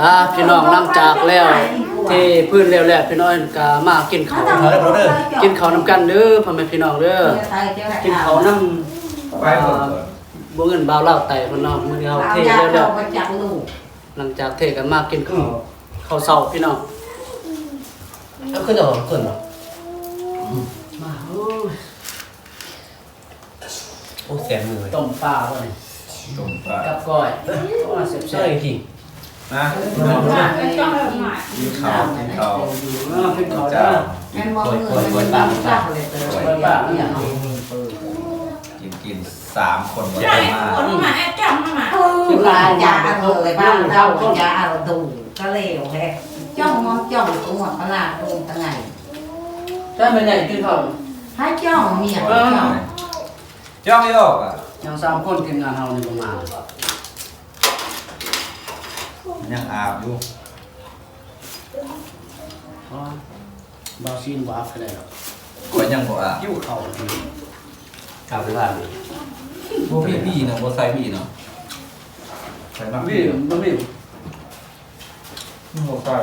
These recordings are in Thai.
อ่าพี่น้องหลังจากแล้วที่พื้นแล้วแล้วพี่น้องก็มากินข้าวเขาได้โปรเดอร์กินข้าวนํกันเด้อพ่อแม่พี่น้องเด้อกินข้าวนํไปหมดบ่เงินบ่าวเล่าวไต่พี่น้องมื้อนี้เฮาเทยาแล้วแล้เราวไปจับลูกหลังจากเทกันมากินข้าวข้าวเช้าพี่น้องเอาขึ้นเหรอขึ้นเหรอมาโอ้ยโอ้แสนมือต้มปลาบ่นี่ต้มปลากับก้อยโอ้ยแซ่ใช่บจริง นะจ้องมากินข้าวกินข้าวๆอ่ากินข้าวเจ้าเด้อแม่มองเงินมันตั้งจับเลยเตยก้อยปลาเนี่ยเนาะกินกินสามคนวันใช่มาคนมาแอบจังมาคือลายาเลยบ้านเรายาเราดูก็เลวแฮะจ้องมองจ้องตัวตลาตรงตะไงใช่แม่ใหญ่กินข้าวให้จ้องเมียจ้องจ้องโยกอะยังสามคนทีมงานเฮานี่บ่ มายังอาบอยู่เพราะบ่าวซีนบ่อาบก็ได้หรอกก็ยังบ่อาบหิวข้าวข่าวที่ว่ามีบ่มีพี่เนาะบ่ใส่พี่เนาะใส่มากมีพี่บ่มีบ่ใส่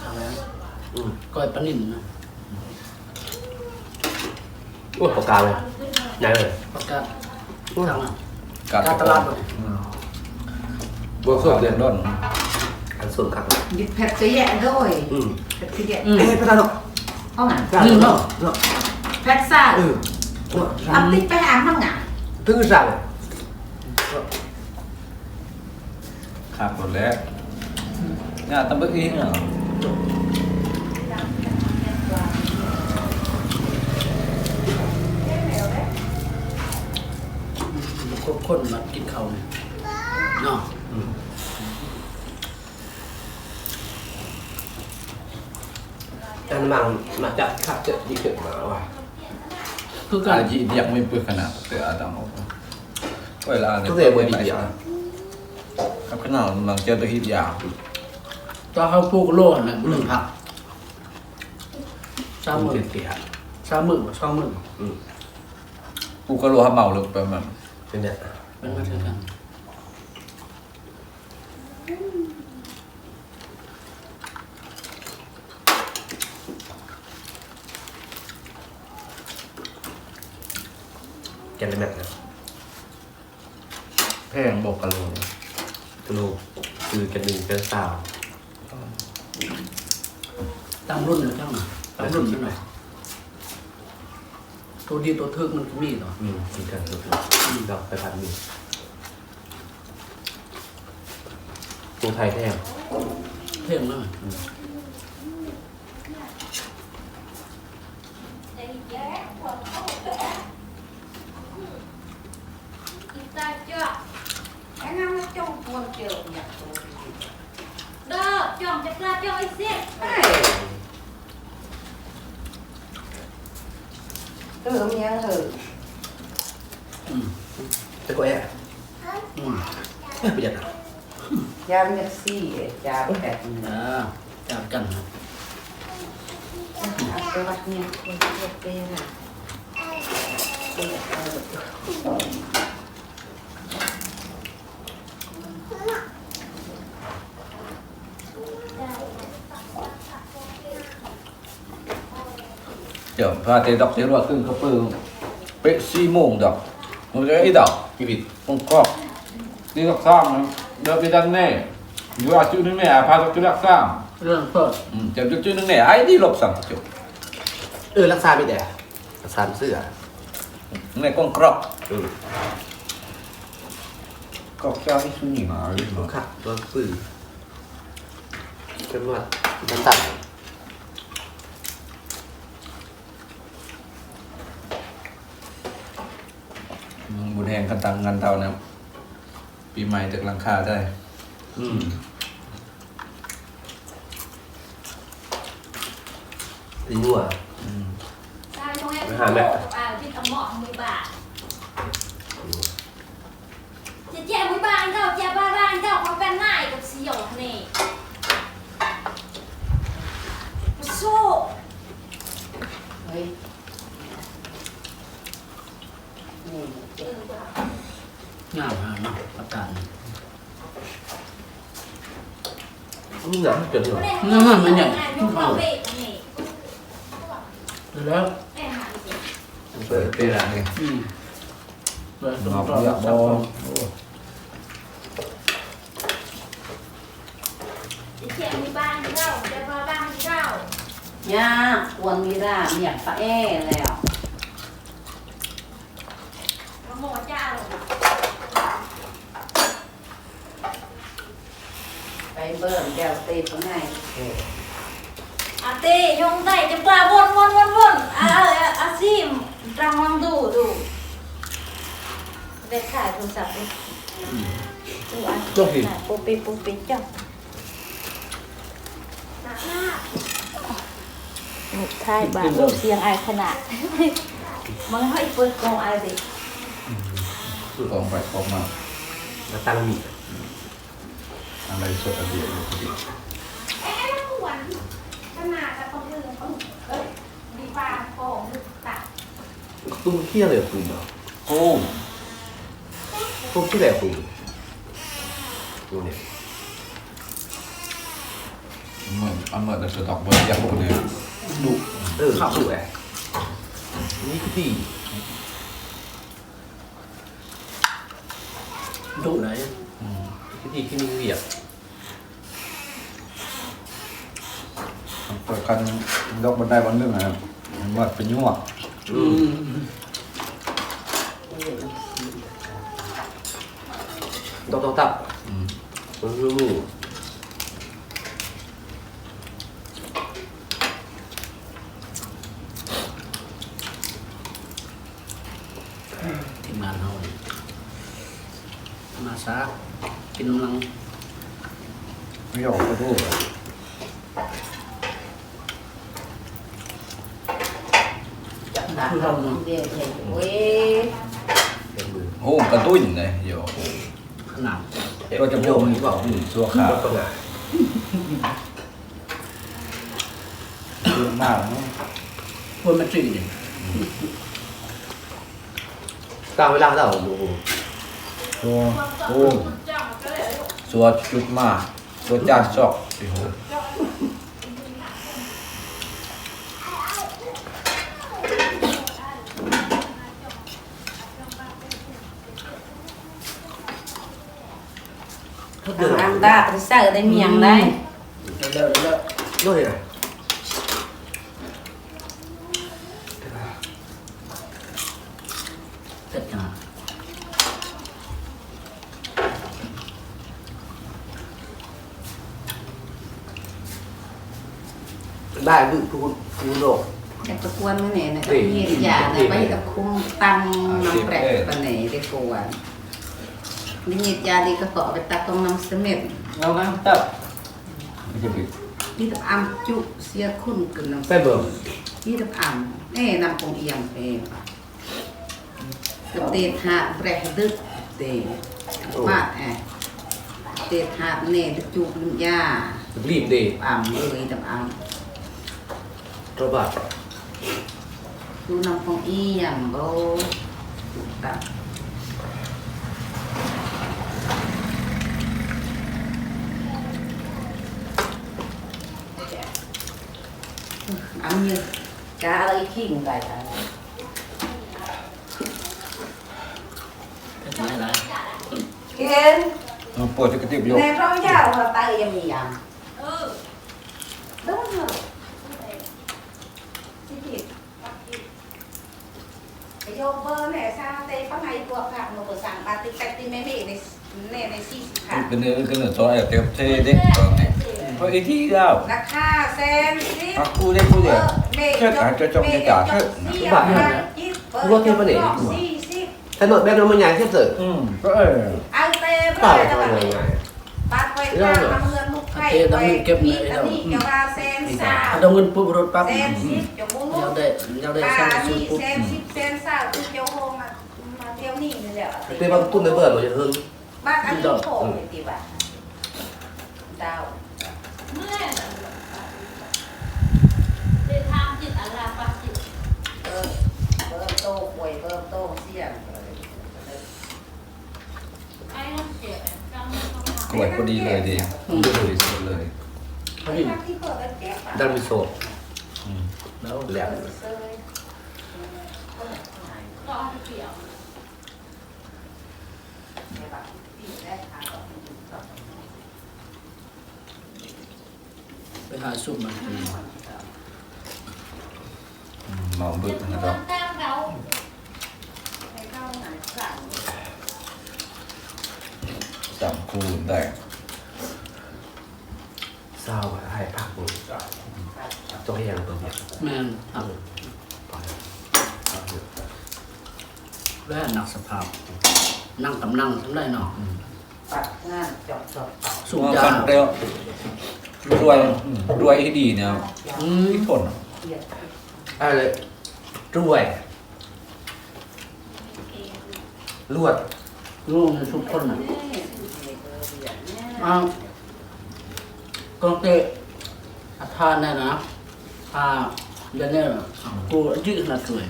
ข้าวแล้วอืมก้อยปลานิ่มนะโอ้ปากกาเลยไหนเลยประกาศทางนั้นกัดการตลาดบ่นี่อืมบ่สดเดือนร้อนอันส่วนขักยึดแพ็คแยะด้วยอืมแพ็คแยะอืม เอ้ยพระธาตุห้องอะนี่เนาะแพ็คซ่าเอออันติ๊กไปอ่านห้องอะเพิ่งสั่งขาดหมดแล้วเนี่ยตำบึกอีกเนาะ คนคนมากินข้าวนี่เนาะอันมังมาจากขับเจอที่เกิดมาว่ะคือกัอานจียังไม่เปิดขนาดแต่อาตามออกเวลาเนี่ยทุกเรื่องมือดีเดียว ครับขนาดหลังเจอตัวฮิตยาวตอนเขาปลูกโลน่ะเรื่องผักสามมืมื้ออเสียสามมื้อบ่สองมื้อกูก็รู้ว่าเมาลึกไปมันเป็นเนี่ย เป็นมาถึงกันแกนแม็กนะแพงบอกกันเลยกระโหลกคือกันหนึ่งกันสาวตามรุ่นนะเจ้าน่ะตามรุ่นมันหน่อยตัวดีตัวเทึกมันก็มีเนาะอืมคือกันทุก คนเราไปพันมีกูไทยแท้ เท่งเลย ta chưa ไอ้นั่นมันจ้องควรเจออยากตัว đó chồng chặt ra cho ít xíu เฮ้ยเออเมียเออ อืม จะก็แอะ อืม ประหยัด ยาเมียซี่ยาแพ็คอ่าจับกันนะไปวัดเนี่ยคนเรียกเป้น่ะเป้เออเดี๋ยวพาเตะดอกเสียว่าขึ้นเขาเปิงเป๊ะสี่โมงดอกมันจะไอ้ดอกกี่บิดผมก็นี่ดอกซ้ำนะเดี๋ยวไปดันแน่อยู่อาจุดนึงแน่พาดอกจุดลักซ้เรื่องเปิดำอืมจะจุดจุดนึงแน่ไอ้ที่หลบสั่งจุดเออรักษาไม่ได้รักษาเสื้อในกล้องกรอบเออกรอบเจ้าที่สุนีมาเลยต้องขับตัวสื่อจำนวนมันตัด บุญแห่งกันตังกันเตานะ ปีใหม่จากหลังคาได้ อืมตีนัว sao trong em Hả mẹ? à chứ tầm mọ mười bà chị chị mười bà anh đâu chị ba ba anh đâu có bên này กับสีหยกนี่สู้เฮ้ยงามเนาะประกาศนี่หนาจนหนา Nó มันมันใหญ่ยุ่งเข้าไปนี่แล้วแม่หาสิเปิดเป็นอะ ไรนี่อืมเปิดมาตัวเยอะบอลเจียมีบ้านเจ้าเจ้าบ้านเจ้าย่าควรมีร่าเมียปลาแอ้แล้ว มาหมอเจ้า ไป เบิ่มแก้วตีตรงไหนอาเต้ยงได้จะปลาวนวนวนวนอาอาซิมรังลองดูดูได้ขายโทรศัพท์ดูอันปุ๊บปิ๊บปุ๊บปิ๊บจ้ะลูกทายบ้านลูกเสียงไอขนาดมันให้เปิดกองไอดิกองไปกองมามาตั้งมี อะไรสดอันเดียวอยู่พอดีเอ๊ะแล้วก็วันขนาดกับคนอื่นเขาเอ้ยมีปลาโป่งตัดตุ้มเที่ยเลยตุ้มอะโอ้ตุ้มที่ไหนตุ้มดูเนี่ยเหมือนอันเหมือนแต่สต็อกเบอร์ยักษ์คนนี้ดุเออสวยนี่คือดีดุไหน คือดีที่มีเวียบเปิดกันยกบันไดวันหนึงนะครับมันวัดเป็นยั่วอืมต้องต้องตับอืมมันรู้ทีมงานเฮานี่มาซะ กินกำลังไม่ออกกระทู้จับตาเดียวเห็นเว้ยเป็นมือโอ้กระตุ้นเลยเดี๋ยขนาดก็จะโยพูดมนี่บอกอืมสัวขาก็ต้องงานเยอะมากเนอะคนมาจีเนี่ยตามเวลาเราดูสัวโอ้สัวจุดมากสัวจ้าชอกโอ้โหเขาเดิ นอังดาไปใส่ได้เมียงได้เร็วๆเร็ว ด้วยนะ ๆเสร็จนะ ได้ดูทุกทุกโลกแต่ตะกวนไม่เนี่ยนะเยียยาเนี่ยไปกับคุ้มตังน้ำแปลกปะเนี่ยได้กวนนี่เยียยาดีก็ขอไปตักตรงน้ำเสม็ดเอางั้นตับไม่ใช่ผิดนี่ตับอ่ำจุเสียคุณกันน้ำแป้เบิ่มนี่ตับอ่ำเอ้นำคงเอียงเองกับเตะหาแปลกดึกเตะมาดแอะเตะหาเนี่ยจุน้ำยารีบดีอ่ำเลยตับอ่ ระบาดำดูน้ำคงเอียงโบตับ ăn như cá lấy khinh cái này เสร็จไหมล่ะ kiên มันปวดจะกระติบโยก nè rau dao mà tay em gì ăn เออ đúng rồi cái cái vô bơ này sao tê có ngày cuộc hạt một buổi sáng ba tí cách tí mấy vị này nè này xì xì มัน hạt เป็นเนื้อเป็นเนื้อซอยเต็มเทเด็กตอนนี้เพราะไอ้ที่เรา là kha sen xíp อะกูได้กูเดียว mẹ Chết hả? Cho chồng đi trả hết. Luộc thêm vào để. xì xíp ถนนแบบนั้นมันใหญ่แค่เสืออืมก็เออ ăn tê ต่า bữa ย này ทำ là ไง bạn ไง bát quay ra năm ngân mục khay quay đi tao đi cho ba sen ถ้า sao ต้องเงินปุ๊บรถปั๊บ sen ship cho bố เดี๋ยว lúc ได้เดี๋ยวได้สร้าง bà สูตร đi ปุ๊บ sen ship sen sao cứ cho hôm mà mà theo nỉ này lẹ เต้บางตุ้นในเบิร์ดเราจะเฮิง bác ăn chút khổ thì thì bà tao เมื่อเดินทางจิตอาราปาจิต bơm bơm tô quầy bơm tô xiềng ส วยพอดีเลยดีดูดีสุดเลยเฮ้ยดันมิโซะแล้วแหลมไปหาซุปมากินอืมเมาบึกนะครับ tam gấu สามคูณได้เศร้าให้ผักมือต้องให้ยังตัวเนี้ยแม่นครับแว่หนักสภาพ นั่งกับนั่งทำได้เนาะปัดงานจบจบสูบว่ายาฟันเปรี้ยวรวยอืมรวยที่ดีเนี่ยอืมที่ทนอะอะไรรวยลวดลูกในทุกคนน่ะ อ้าวกองเตะอาทานเนี่ยนะอ่าเดี๋ยวนี้น่ะกูยืดขนาดสวย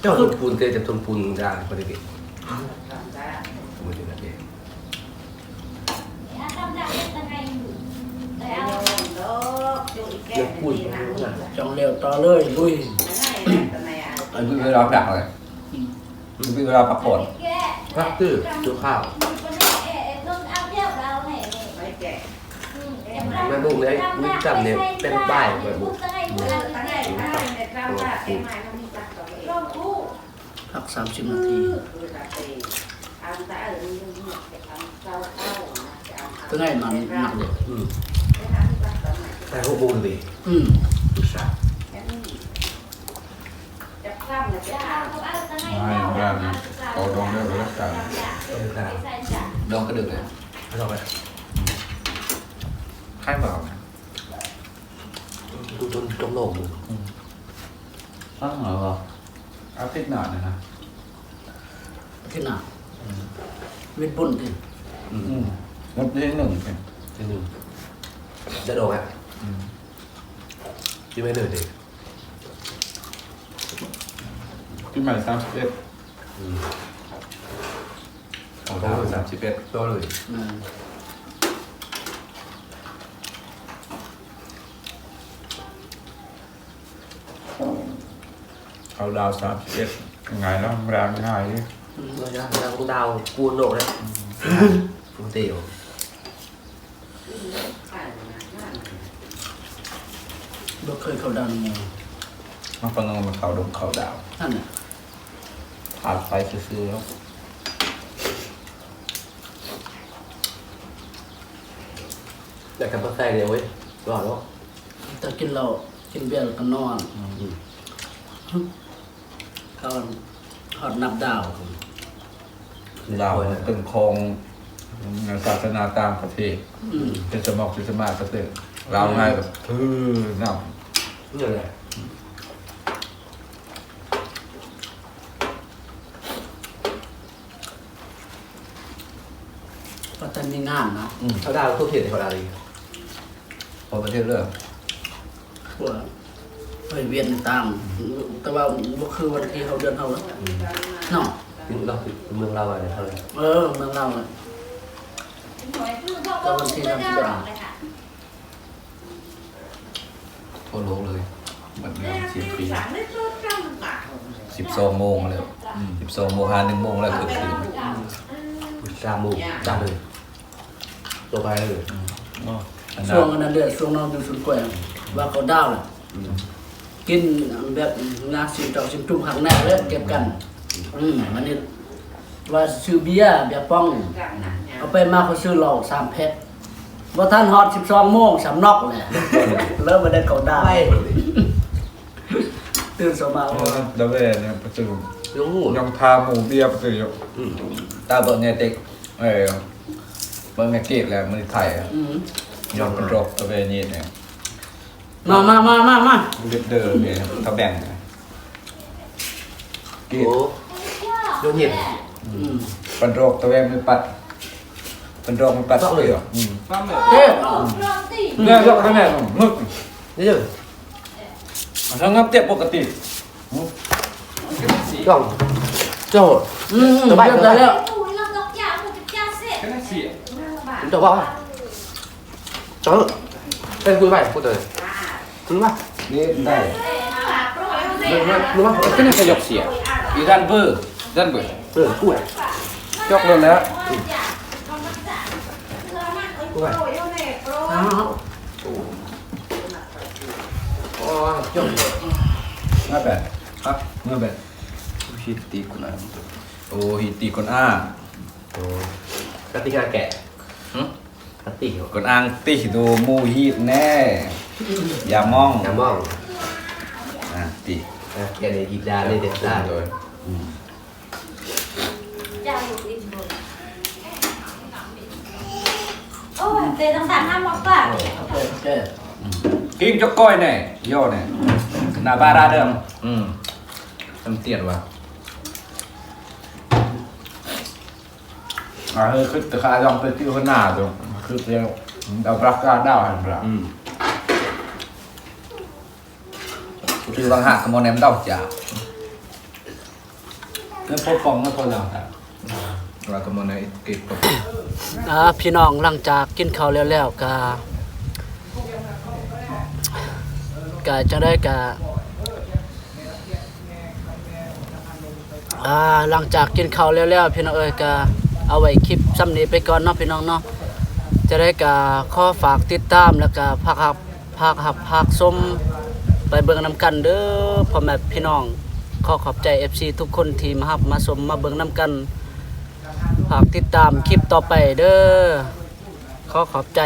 เจ้าทุนปูนเตจะทุนปูนได้พอดีมือถือนั่นเอง Adam đã biết là ngày ngủ Để โย ăn นโลกจุยแก่เดี๋ยวพูดดีนะนะจองเร็วต่อเลยลุยทำไมอะไอ้พี่เวลาดักเลยพี่เวลาพักผ่อนพักตื้อดูข้าวไม่แก่แม่บุ้งเลยวิจำเนี่ยเป็นป้ายแม่บุ้งเออตั้งแต่ตั้งแต่ตั้งแต่เอ็มไอมันมีตัดต่อเองพักสามสิบนาทีคือตัดเองอันตาเออมีเรื่องจะทำเต้าเต้านะจะเอาก็ง่ายมันหนักเลยอืมไม่ทำตัดต่อไหนแต่หัวบุญเลยอืมดูชาแค่นี้จะข้ามนะจะข้ามเอาดองได้เลยแล้วกันเออครับดองกระดึกเลยไม่ต้องไป ไข่เปล่าดูจนจมโลกดูอ้าวเหรออาทิตย์หน้าเนี่ยนะที่หนักวิทย์บุญที่อืมอืมวันที่หนึ่งเป็นทีหนึ่งจะโดนอะอืมที่ไม่เดินดิพี่ใหม่สามสิบเอ็ดอืมของเราสามสิบเอ็ดโดนเลย แม่น เขาดาวสามสิบเอ็ดไงแล้วแรงง่ายดิเราจะเราต้องดาวกูโนกเลยฟูเตียวบ่เคยเข้าดันหมูมาฟังงมาเขาดงเขาดาวท่านน่ะผ่านไฟซื้อๆแล้วแต่กับมาใส่เนี่ยเว้ยรอดแล้วแต่กินเหล้ากินเบียร์แล้วก็นอน เขาหอดนับดาวลาวเป็นครองศาสนาตามประเทศอืมเป็นสมองเป็นสมาประเทศลาวง่ายแบบทื่อน้นี่แหละก็แต่มีงานเนาะำอืมเขาดาวทุกเขตเขาดาวดีพอประเทศเริ่มพวก ไปเวียนตาม แต่ว่าบ่คือวันที่เขาเดือนเขาแล้วเนาะถึงเราถึงเมืองเราอะไรเท่าไหร่เออเมืองเราอะทั่วโลกเลยเหมือนเดิมสิบปีสามได้ชุดจ้ำปากสิบสองโมงเลยสิบสองโมงหาหนึ่งโมงแล้วคือคืนจามูจาเลยตัวไปเลยอันช่นั้วงนอันนั้นเดือนช่วงน้องอยู่สุดแกว่งว่าเขาดาวแหละ กินแบบงาสิบดอกสิบจุ่มข้างหน้าเลยเก็บกันอืมมันนี่ว่าซื้อเบียร์เบียร์ป้องกันนะเนี่ยเอาไปมาเขาซื้อเหล้าสามเพชรว่าท่านฮอตสิบสองโมงสามนอกเลยเริ่มมาได้เขาดาวไปตื่นสมาเอว่าอแล้วเวยเนี่ยประตูลุงหูยังทาหมูเบียร์ประตูอยู่อืมตาเบิร์เนี่ยเด็กเออเบิร์เนี่ยเกตแล้วมันไทยอะอืมยอมเป็นรบตะเวนีเนี่ย มามามามามาเลือดเดิมเนี่ยเขาแบ่งเนี่ยเกตโอ้โดนเห็นอืมเป็นโรคตะเวนไม่ปัดเป็นโรคไม่ปัดเลยเหรออืมเอ๊ะเนี่ยยกคะแนนมึกนี่เจ้าทั้งงับเจ็บปกติจ้องเจ้าอืมเรียบร้อยแล้ว Ui, nó ngọc chả một cái cha xịn แค่นั้นสินจบป่ะจบเป็นคุยไปพูดเลย รู้ป่ะนี่ได้รู้ป่ะก็นี่ขยกเสียอีด้านเบอร์ด้านเบอร์เออพูดยกเลยแล้วพูดไปอ้าวอ๋อจบมาแบบครับมาแบบฮิตตีคนอะโอ้ฮิตตีคนอ้าโอ้กติกาแกะ หึกติกคนอ้างตีดูมูฮีตแน่ อย่ามองอย่ามองอะตีนะแกในอีดาในเด็ดได้เลยจะอยู่อินโดโอ้ยเตะทั้งสามห้ามบอกว่าโอเคโอเคกินจกก้อยแน่โย่แน่หน้าบาราเดิมอืมจำเตียนว่ะอ่าเฮ้ยคือตะคายองไปที่ข้างหน้าตรง คือเรียกเอาปลักกาดาวหันปลักอืมคือบางหักขโมยแหนมดอกจ่าเนื้อพบฟองเนื้อพอแล้วครับเราขโมยในเก็บกับอ่าพี่น้องหลังจากกินข้าวแล้วแล้วก็ก็จะได้ก็อ่าหลังจากกินข้าวแล้วแล้วพี่น้องเอ้ยก็เอาไว้คลิปซ้ำนี้ไปก่อนเนาะพี่น้องเนาะ จะได้กาข้อฝากติดตามแล้วก็พักหับพักหับพักชมไปเบิ่งน้ำกันเด้อพ่อแม่พี่น้องขอขอบใจ FC ทุกคนที่มารับมาสมมาเบิ่งน้ำกันฝากติดตามคลิปต่อไปเด้อขอขอบใจ